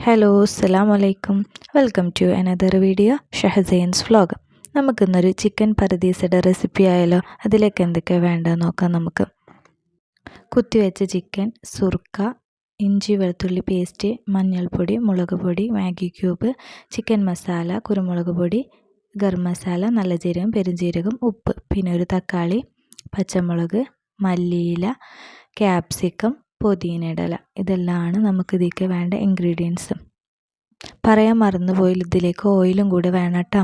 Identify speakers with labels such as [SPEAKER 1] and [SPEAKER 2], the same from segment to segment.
[SPEAKER 1] Hello അസ്സാം വലൈക്കും welcome to another video Shahazain's vlog നമുക്കിന്നൊരു ചിക്കൻ പരദീസയുടെ റെസിപ്പി ആയാലോ? അതിലേക്ക് എന്തൊക്കെയാണ് വേണ്ടത് നോക്കാം നമുക്ക്. കുത്തിവെച്ച ചിക്കൻ സുർക്ക ഇഞ്ചി വെളുത്തുള്ളി പേസ്റ്റ് മഞ്ഞൾപ്പൊടി മുളക് പൊടി മാഗി ക്യൂബ് ചിക്കൻ മസാല കുരുമുളക് പൊടി ഗരം മസാല നല്ല ജീരകം പെരുംജീരകം ഉപ്പ് പിന്നെ ഒരു തക്കാളി പച്ചമുളക് മല്ലിയില ക്യാപ്സിക്കം പുതിനയിടല. ഇതെല്ലാമാണ് നമുക്ക് ഇതിലേക്ക് വേണ്ട ഇൻഗ്രീഡിയൻസ് പറയാൻ മറന്നുപോയി ഇതിലേക്ക് ഓയിലും കൂടി വേണം കേട്ടോ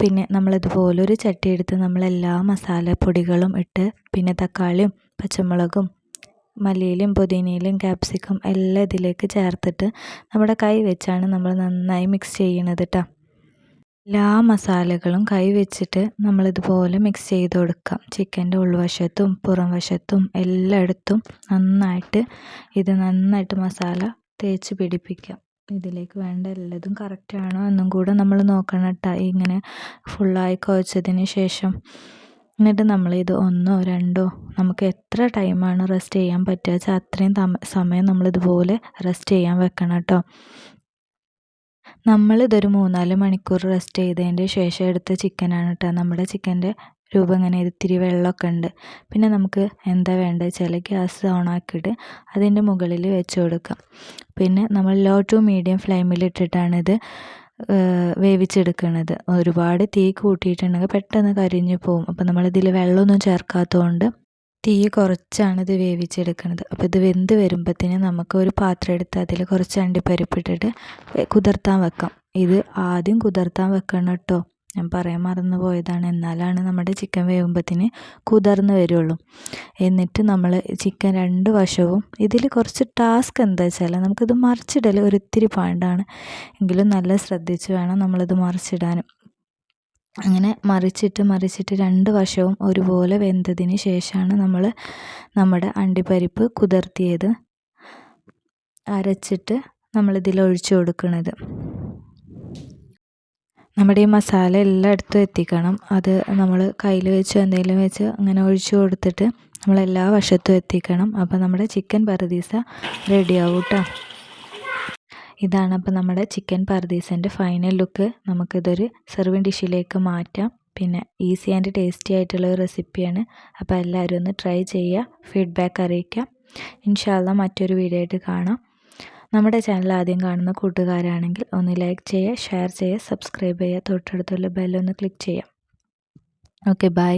[SPEAKER 1] പിന്നെ നമ്മളിതുപോലെ ഒരു ചട്ടി എടുത്ത് നമ്മളെല്ലാ മസാലപ്പൊടികളും ഇട്ട് പിന്നെ തക്കാളിയും പച്ചമുളകും മല്ലിയിലും പുതിനയിലും ക്യാപ്സിക്കം എല്ലാം ഇതിലേക്ക് ചേർത്തിട്ട് നമ്മുടെ കൈ വെച്ചാണ് നമ്മൾ നന്നായി മിക്സ് ചെയ്യണത് കേട്ടോ എല്ലാ മസാലകളും കൈ വെച്ചിട്ട് നമ്മളിതുപോലെ മിക്സ് ചെയ്ത് കൊടുക്കാം. ചിക്കന്റെ ഉൾവശത്തും പുറം വശത്തും എല്ലായിടത്തും നന്നായിട്ട് ഇത് നന്നായിട്ട് മസാല തേച്ച് പിടിപ്പിക്കാം. ഇതിലേക്ക് വേണ്ട എല്ലതും കറക്റ്റാണോ എന്നും കൂടെ നമ്മൾ നോക്കണം കേട്ടോ ഇങ്ങനെ ഫുള്ളായി കുഴച്ചതിന് ശേഷം എന്നിട്ട് നമ്മളിത് ഒന്നോ രണ്ടോ നമുക്ക് എത്ര ടൈമാണ് റെസ്റ്റ് ചെയ്യാൻ പറ്റുക വെച്ചാൽ അത്രയും സമയം നമ്മളിതുപോലെ റെസ്റ്റ് ചെയ്യാൻ വെക്കണം കേട്ടോ നമ്മളിതൊരു മൂന്നാൽ മണിക്കൂർ റെസ്റ്റ് ചെയ്തതിന്റെ ശേഷം എടുത്ത ചിക്കനാണ് കേട്ടോ നമ്മുടെ ചിക്കന്റെ രൂപം ഇങ്ങനെ ഇത്തിരി വെള്ളമൊക്കെ ഉണ്ട്. പിന്നെ നമുക്ക് എന്താ വേണ്ടത്? വെച്ചാൽ ഗ്യാസ് ഓൺ ആക്കിയിട്ട് അതിന്റെ മുകളിൽ വെച്ച് കൊടുക്കാം. പിന്നെ നമ്മൾ ലോ ടു മീഡിയം ഫ്ലെയിമിൽ ഇട്ടിട്ടാണിത് വേവിച്ചെടുക്കുന്നത് ഒരുപാട് തീ കൂട്ടിയിട്ടുണ്ടെങ്കിൽ പെട്ടെന്ന് കരിഞ്ഞു പോകും അപ്പോൾ നമ്മളിതിൽ വെള്ളമൊന്നും ചേർക്കാത്തതുകൊണ്ട് തീ കുറച്ചാണ് ഇത് വേവിച്ചെടുക്കുന്നത് അപ്പോൾ ഇത് വെന്ത് വരുമ്പോഴത്തേനും നമുക്ക് ഒരു പാത്രം എടുത്ത് അതിൽ കുറച്ച് അണ്ടിപ്പരിപ്പിട്ടിട്ട് കുതിർത്താൻ വെക്കാം. ഇത് ആദ്യം കുതിർത്താൻ വെക്കണം കേട്ടോ. ഞാൻ പറയാൻ മറന്നു പോയതാണ്. എന്നാലാണ് നമ്മുടെ ചിക്കൻ വേവുമ്പത്തിന് കുതിർന്ന് വരുള്ളൂ. എന്നിട്ട് നമ്മൾ ചിക്കൻ രണ്ട് വശവും ഇതിൽ കുറച്ച് ടാസ്ക് എന്താ വെച്ചാൽ നമുക്കിത് മറിച്ചിടൽ ഒരിത്തിരി പാണ്ടാണ് എങ്കിലും നല്ല ശ്രദ്ധിച്ച് വേണം നമ്മളിത് മറിച്ചിടാനും. അങ്ങനെ മറിച്ചിട്ട് മറിച്ചിട്ട് രണ്ട് വശവും ഒരുപോലെ വെന്തതിന് ശേഷമാണ് നമ്മൾ നമ്മുടെ അണ്ടിപ്പരിപ്പ് കുതിർത്തിയത്. അരച്ചിട്ട് നമ്മളിതിൽ ഒഴിച്ചു കൊടുക്കുന്നത് നമ്മുടെ ഈ മസാല എല്ലായിടത്തും എത്തിക്കണം. അത് നമ്മൾ കയ്യിൽ വെച്ച് എന്തെങ്കിലും വെച്ച് അങ്ങനെ ഒഴിച്ചു കൊടുത്തിട്ട് നമ്മൾ എല്ലാ വശത്തും എത്തിക്കണം. അപ്പോൾ നമ്മുടെ ചിക്കൻ പരദീസ റെഡിയാവും കേട്ടോ ഇതാണ് അപ്പോൾ നമ്മുടെ ചിക്കൻ പർദീസിന്റെ ഫൈനൽ ലുക്ക് നമുക്കിതൊരു സെർവിങ് ഡിഷിലേക്ക് മാറ്റാം. പിന്നെ ഈസി ആൻഡ് ടേസ്റ്റി ആയിട്ടുള്ള ഒരു റെസിപ്പിയാണ് അപ്പോൾ എല്ലാവരും ഒന്ന് ട്രൈ ചെയ്യുക. ഫീഡ്ബാക്ക് അറിയിക്കാം. ഇൻഷാല്ല മറ്റൊരു വീഡിയോ ആയിട്ട് കാണാം. നമ്മുടെ ചാനൽ ആദ്യം കാണുന്ന കൂട്ടുകാരാണെങ്കിൽ ഒന്ന് ലൈക്ക് ചെയ്യുക ഷെയർ ചെയ്യുക സബ്സ്ക്രൈബ് ചെയ്യുക. തൊട്ടടുത്തുള്ള ബെല്ലൊന്ന് ക്ലിക്ക് ചെയ്യാം ഓക്കെ ബൈ